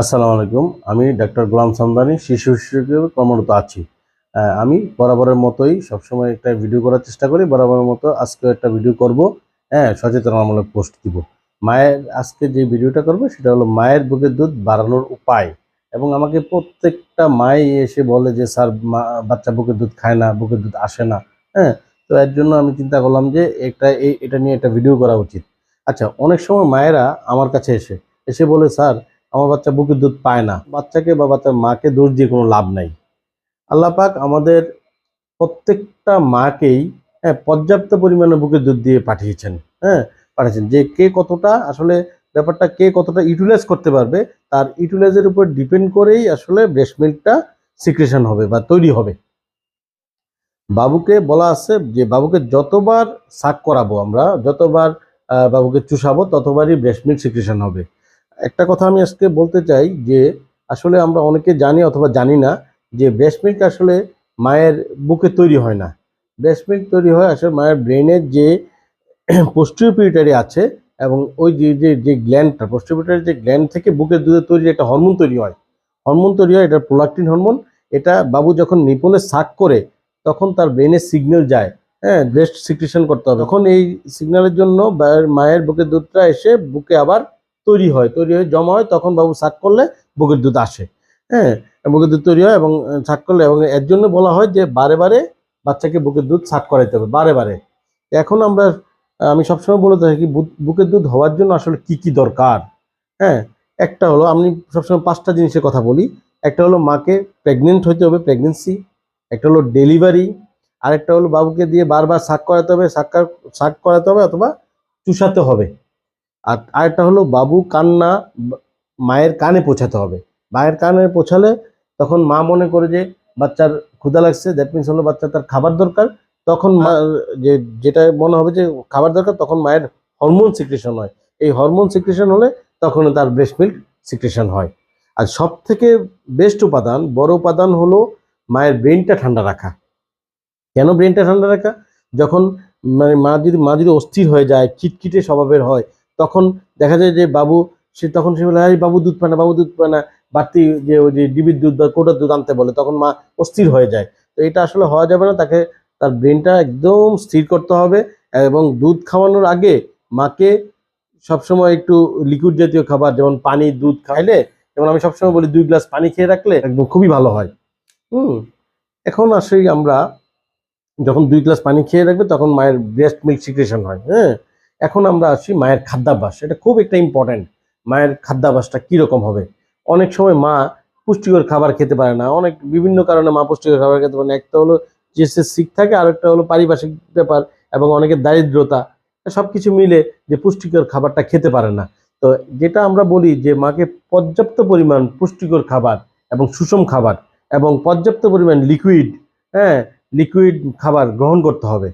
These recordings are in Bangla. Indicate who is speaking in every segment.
Speaker 1: আসসালামু আলাইকুম। আমি ডাক্তার গোলাম সামদানি, শিশু হিসেবে কর্মরত আছি। আমি বরাবরের মতোই সবসময় একটা ভিডিও করার চেষ্টা করি, বরাবরের মতো আজকে একটা ভিডিও করব। হ্যাঁ সচেতনামূলক পোস্ট দিব। মায়ের, আজকে যে ভিডিওটা করব সেটা হলো মায়ের বুকের দুধ বাড়ানোর উপায়। এবং আমাকে প্রত্যেকটা মাই এসে বলে যে, স্যার বাচ্চা বুকের দুধ খায় না, বুকের দুধ আসে না। হ্যাঁ তো এর জন্য আমি চিন্তা করলাম যে, একটা এই, এটা নিয়ে একটা ভিডিও করা উচিত। আচ্ছা অনেক সময় মায়েরা আমার কাছে এসে এসে বলে, স্যার আমার বাচ্চা বুকের দুধ পায় না। বাচ্চাকে বা বাচ্চার মাকে দোষ দিয়ে কোনো লাভ নাই। আল্লাহ পাক আমাদের প্রত্যেকটা মাকেই হ্যাঁ পর্যাপ্ত পরিমাণে বুকের দুধ দিয়ে পাঠিয়েছেন। হ্যাঁ পাঠিয়েছেন। যে কে কতটা, আসলে ব্যাপারটা কে কতটা ইউটিলাইজ করতে পারবে, তার ইউটিলাইজের উপর ডিপেন্ড করেই আসলে ব্রেস্ট মিল্কটা সিক্রেশন হবে বা তৈরি হবে। বাবুকে বলা আছে যে, বাবুকে যতবার শাক করাবো আমরা, যতবার বাবুকে চুষাবো, ততবারই ব্রেস্ট মিল্ক সিক্রেশন হবে। একটা কথা আমি আজকে বলতে চাই যে আসলে আমরা অনেকে জানি অথবা জানি না যে ব্রেস্ট মিল্ক আসলে মায়ের বুকে তৈরি হয় না। ব্রেস্ট মিল্ক তৈরি হয় আসলে মায়ের ব্রেনের যে পোস্টিওপিউটারি আছে এবং ওই যে যে যে গ্ল্যান্ডটা পোস্টিওপিউটারি যে গ্ল্যান্ড থেকে বুকের দুধে তৈরি একটা হরমোন তৈরি হয়। হরমোন তৈরি হয়, এটা প্রোলাকটিন হরমোন এটা বাবু যখন নিপলে শাক করে তখন তার ব্রেনে সিগন্যাল যায়। হ্যাঁ ব্রেস্ট সিক্রেশন করতে হবে। তখন এই সিগন্যালের জন্য মায়ের বুকের দুধটা এসে বুকে আবার তৈরি হয়, তৈরি হয়ে জমা হয়, তখন বাবু শাক করলে বুকের দুধ আসে। হ্যাঁ বুকের দুধ তৈরি হয় এবং শাক করলে এবং এর জন্য বলা হয় যে বারে বারে বাচ্চাকে বুকের দুধ শাক করাইতে হবে, বারে বারে। এখন আমরা আমি সবসময় বলে থাকি বুকের দুধ হওয়ার জন্য আসলে কি কি দরকার? হ্যাঁ একটা হলো আমি সবসময় পাঁচটা জিনিসের কথা বলি। একটা হলো মাকে প্রেগনেন্ট হইতে হবে, প্রেগনেন্সি। একটা হলো ডেলিভারি। আরেকটা হলো বাবুকে দিয়ে বারবার শাক করাতে হবে, শাক শাক করাতে হবে অথবা চুষাতে হবে। আর আরেকটা হলো বাবু কান্না মায়ের কানে পৌঁছাতে হবে। মায়ের কানে পৌঁছালে তখন মা মনে করে যে বাচ্চার ক্ষুধা লাগছে দ্যাট মিনস হলো বাচ্চা তার খাবার দরকার। তখন মা যে যেটা মনে হবে যে খাবার দরকার, তখন মায়ের হরমোন সিক্রেশন হয়। এই হরমোন সিক্রেশন হলে তখন তার ব্রেস্ট মিল্ক সিক্রেশন হয়। আর সব থেকে বেস্ট উপাদান, বড় উপাদান হলো মায়ের ব্রেনটা ঠান্ডা রাখা। কেন ব্রেনটা ঠান্ডা রাখা? যখন মানে মা যদি মা যদি অস্থির হয়ে যায়, খিটখিটে স্বভাবের হয় তখন দেখা যায় যে বাবু, সে তখন সে বলে বাবু দুধ পায় না, বাবু দুধ পায় না। বাড়তি যে ওই যে ডিবির দুধ বা কোটার দুধ আনতে বলে, তখন মা অস্থির হয়ে যায়। তো এটা আসলে হওয়া যাবে না, তাকে তার ব্রেনটা একদম স্থির করতে হবে এবং দুধ খাওয়ানোর আগে মাকে সবসময় একটু লিকুইড জাতীয় খাবার, যেমন পানি, দুধ খাইলে, যেমন আমি সবসময় বলি দুই গ্লাস পানি খেয়ে রাখলে একদম খুবই ভালো হয়। হুম, এখন আসি আমরা, যখন দুই গ্লাস পানি খেয়ে রাখবে, তখন মায়ের ব্রেস্ট মিল্ক সিক্রেশন হয় হ্যাঁ? এখন আমরা আসি মায়ের খাদ্যাভ্যাস, এটা খুব একটা ইম্পর্ট্যান্ট মায়ের খাদ্যাভ্যাসটা কীরকম হবে? অনেক সময় মা পুষ্টিকর খাবার খেতে পারে না, অনেক বিভিন্ন কারণে মা পুষ্টিকর খাবার খেতে পারে না, একটা হলো যে সে শিখ থাকে আর একটা হলো পারিপার্শ্বিক ব্যাপার এবং অনেকের দারিদ্রতা সব কিছু মিলে যে পুষ্টিকর খাবারটা খেতে পারে না। তো যেটা আমরা বলি যে মাকে পর্যাপ্ত পরিমাণ পুষ্টিকর খাবার এবং সুষম খাবার এবং পর্যাপ্ত পরিমাণ লিকুইড হ্যাঁ লিকুইড খাবার গ্রহণ করতে হবে।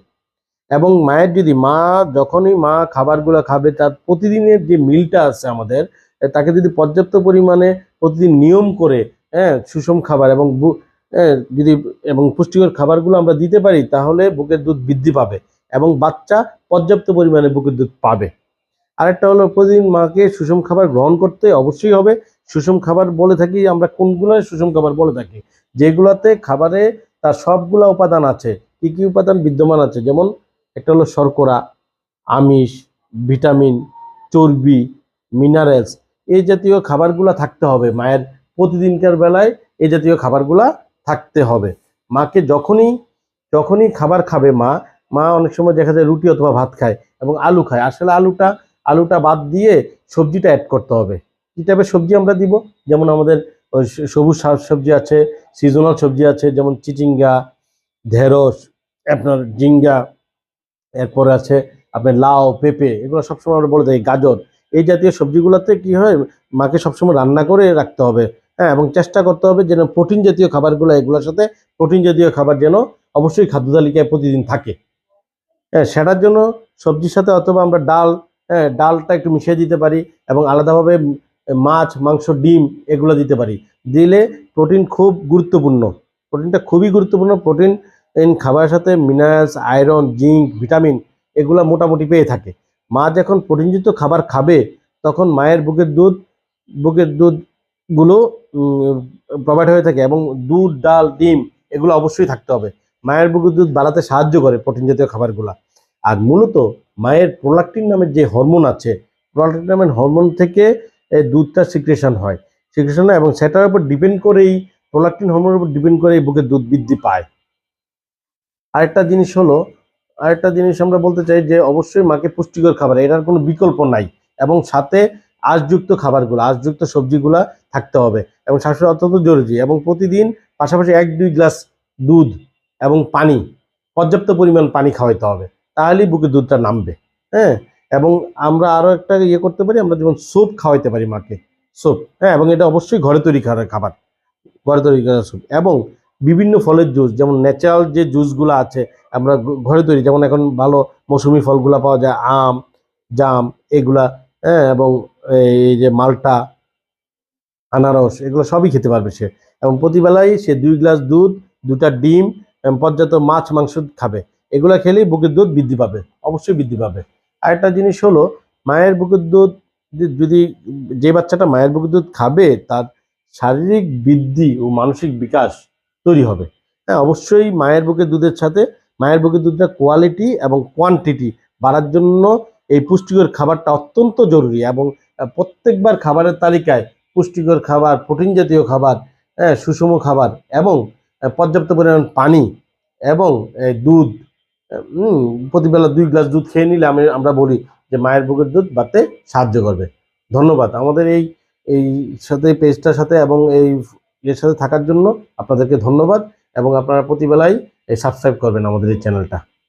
Speaker 1: এবং মায়ের যদি মা যখনই মা খাবারগুলো খাবে, তার প্রতিদিনের যে মিলটা আছে আমাদের তাকে যদি পর্যাপ্ত পরিমাণে প্রতিদিন নিয়ম করে হ্যাঁ সুষম খাবার এবং যদি, এবং পুষ্টিকর খাবারগুলো আমরা দিতে পারি, তাহলে বুকের দুধ বৃদ্ধি পাবে এবং বাচ্চা পর্যাপ্ত পরিমাণে বুকের দুধ পাবে। আরেকটা হলো প্রতিদিন মাকে সুষম খাবার গ্রহণ করতে অবশ্যই হবে। সুষম খাবার বলে থাকি, আমরা কোনগুলো সুষম খাবার বলে থাকি? যেগুলোতে খাবারে তার সবগুলা উপাদান আছে। কি কি উপাদান বিদ্যমান আছে? যেমন একটা হলো শর্করা, আমিষ, ভিটামিন, চর্বি, মিনারেলস। এই জাতীয় খাবারগুলা থাকতে হবে। মায়ের প্রতিদিনকার বেলায় এই জাতীয় খাবারগুলা থাকতে হবে। মাকে যখনই যখনই খাবার খাবে মা মা অনেক সময় দেখা যায় রুটি অথবা ভাত খায় এবং আলু খায়। আসলে আলুটা আলুটা বাদ দিয়ে সবজিটা অ্যাড করতে হবে। কী টাইপের সবজি আমরা দিব? যেমন আমাদের সবুজ শাক সবজি আছে সিজনাল সবজি আছে, যেমন চিচিঙ্গা, ঢেঁড়স, আপনার জিঙ্গা এরপরে আছে আপনার লাউ, পেঁপে, এগুলো সবসময় আমরা বলে থাকি, গাজর। এই জাতীয় সবজিগুলোতে কি হয়, মাকে সবসময় রান্না করে রাখতে হবে হ্যাঁ এবং চেষ্টা করতে হবে যেন প্রোটিন জাতীয় খাবারগুলো, এগুলোর সাথে প্রোটিন জাতীয় খাবার যেন অবশ্যই খাদ্য তালিকায় প্রতিদিন থাকে। হ্যাঁ সেটার জন্য সবজির সাথে অথবা আমরা ডাল হ্যাঁ ডালটা একটু মিশিয়ে দিতে পারি এবং আলাদাভাবে মাছ, মাংস, ডিম এগুলো দিতে পারি। দিলে প্রোটিন খুব গুরুত্বপূর্ণ, প্রোটিনটা খুবই গুরুত্বপূর্ণ, প্রোটিন খাবারের সাথে মিনারেলস আয়রন জিঙ্ক ভিটামিন এগুলো মোটামুটি পেয়ে থাকে। মা যখন প্রোটিনযুক্ত খাবার খাবে, তখন মায়ের বুকের দুধ বুকের দুধগুলো প্রোভাইড হয়ে থাকে এবং দুধ, ডাল, ডিম এগুলো অবশ্যই থাকতে হবে। মায়ের বুকের দুধ বাড়াতে সাহায্য করে প্রোটিন জাতীয় খাবারগুলো। আর মূলত মায়ের প্রোলাক্টিন নামের যে হরমোন আছে প্রোলাক্টিন নামের হরমোন থেকে এই দুধটা সিক্রেশন হয়। সিক্রেশন হয় এবং সেটার উপর ডিপেন্ড করেই প্রোলাক্টিন হরমোনের উপর ডিপেন্ড করে এই বুকের দুধ বৃদ্ধি পায়। আরেকটা জিনিস হলো, আরেকটা জিনিস আমরা বলতে চাই যে অবশ্যই মাকে পুষ্টিকর খাবার, এটার কোনো বিকল্প নাই। এবং সাথে আঁশযুক্ত খাবারগুলো, আঁশযুক্ত সবজিগুলা থাকতে হবে। এবং শাশুড়ি অত্যন্ত জরুরি। এবং প্রতিদিন পাশাপাশি এক, দুই গ্লাস দুধ এবং পানি, পর্যাপ্ত পরিমাণ পানি খাওয়াইতে হবে। তাহলেই বুকে দুধটা নামবে। হ্যাঁ? এবং আমরা আরও একটা ইয়ে করতে পারি, আমরা যেমন স্যুপ খাওয়াইতে পারি মাকে। স্যুপ হ্যাঁ? এবং এটা অবশ্যই ঘরে তৈরি খাবার। ঘরে তৈরি করা স্যুপ। এবং বিভিন্ন ফলের জুস, যেমন ন্যাচারাল যে জুসগুলো আছে, আমরা ঘরে তৈরি, যেমন এখন ভালো মৌসুমি ফলগুলা পাওয়া যায়, আম, জাম, এগুলা হ্যাঁ এবং এই যে মালটা, আনারস, এগুলো সবই খেতে পারবে সে। এবং প্রতিবেলায় সে দুই গ্লাস দুধ, দুটা ডিম পর্যাপ্ত মাছ, মাংস খাবে। এগুলা খেলেই বুকের দুধ বৃদ্ধি পাবে, অবশ্যই বৃদ্ধি পাবে। আরেকটা জিনিস হলো, মায়ের বুকের দুধ যদি যে বাচ্চাটা মায়ের বুকের দুধ খাবে, তার শারীরিক বৃদ্ধি ও মানসিক বিকাশ তৈরি হবে। হ্যাঁ অবশ্যই মায়ের বুকের দুধের সাথে মায়ের বুকের দুধটা কোয়ালিটি এবং কোয়ান্টিটি বাড়ার জন্য এই পুষ্টিকর খাবারটা অত্যন্ত জরুরি এবং প্রত্যেকবার খাবারের তালিকায় পুষ্টিকর খাবার প্রোটিন জাতীয় খাবার হ্যাঁ সুষম খাবার এবং পর্যাপ্ত পরিমাণ পানি এবং দুধ প্রতিবেলা দুই গ্লাস দুধ খেয়ে নিলে আমি, আমরা বলি যে মায়ের বুকের দুধ বাড়তে সাহায্য করবে। ধন্যবাদ। আমাদের এই এই সাথে পেজটার সাথে এবং এই এর সাথে থাকার জন্য আপনাদেরকে ধন্যবাদ এবং আপনারা প্রতিবেলায় সাবস্ক্রাইব করবেন আমাদের এই চ্যানেলটা